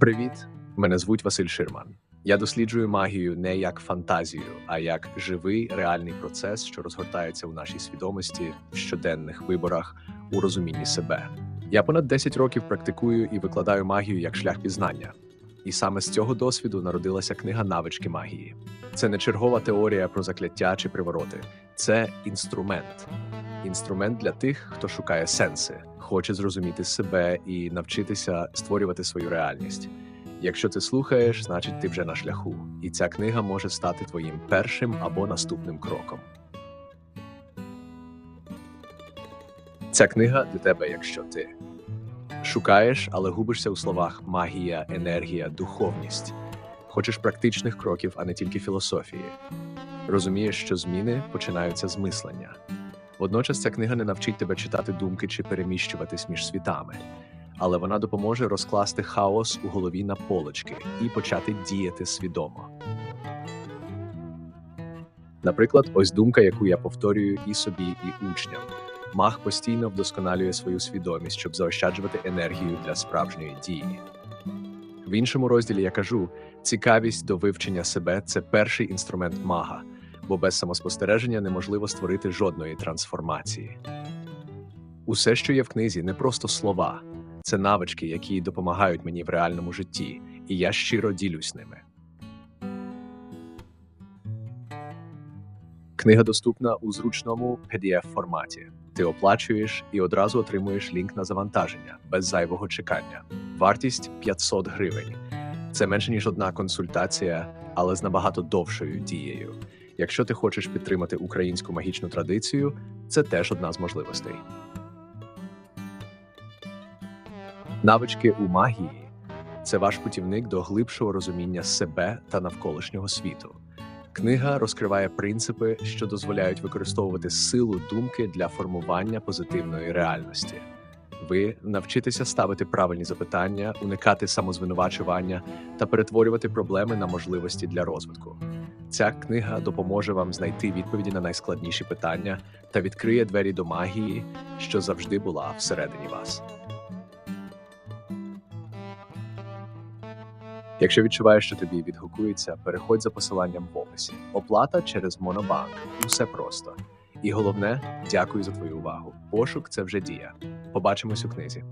Привіт! Мене звуть Василь Ширман. Я досліджую магію не як фантазію, а як живий реальний процес, що розгортається у нашій свідомості в щоденних виборах у розумінні себе. Я понад 10 років практикую і викладаю магію як шлях пізнання. І саме з цього досвіду народилася книга Навички магії. Це не чергова теорія про закляття чи привороти, це інструмент. Інструмент для тих, хто шукає сенси, хоче зрозуміти себе і навчитися створювати свою реальність. Якщо ти слухаєш, значить ти вже на шляху, і ця книга може стати твоїм першим або наступним кроком. Ця книга для тебе, якщо ти шукаєш, але губишся у словах магія, енергія, духовність. Хочеш практичних кроків, а не тільки філософії. Розумієш, що зміни починаються з мислення. Водночас ця книга не навчить тебе читати думки чи переміщуватись між світами, але вона допоможе розкласти хаос у голові на полочки і почати діяти свідомо. Наприклад, ось думка, яку я повторюю і собі, і учням. Маг постійно вдосконалює свою свідомість, щоб заощаджувати енергію для справжньої дії. В іншому розділі я кажу: цікавість до вивчення себе це перший інструмент мага, бо без самоспостереження неможливо створити жодної трансформації. Усе, що є в книзі, не просто слова, це навички, які допомагають мені в реальному житті, і я щиро ділюсь ними. Книга доступна у зручному pdf форматі. Ти оплачуєш і одразу отримуєш лінк на завантаження без зайвого чекання. Вартість 500 гривень. Це менше ніж одна консультація, але з набагато довшою дією. Якщо ти хочеш підтримати українську магічну традицію, це теж одна з можливостей. Навички у магії це ваш путівник до глибшого розуміння себе та навколишнього світу. Книга розкриває принципи, що дозволяють використовувати силу думки для формування позитивної реальності. Ви навчитеся ставити правильні запитання, уникати самозвинувачування та перетворювати проблеми на можливості для розвитку. Ця книга допоможе вам знайти відповіді на найскладніші питання та відкриє двері до магії, що завжди була всередині вас. Якщо відчуваєш, що тобі відгукується, переходь за посиланням в описі. Оплата через Монобанк. Усе просто. І головне, дякую за твою увагу. Пошук це вже дія. Побачимось у книзі.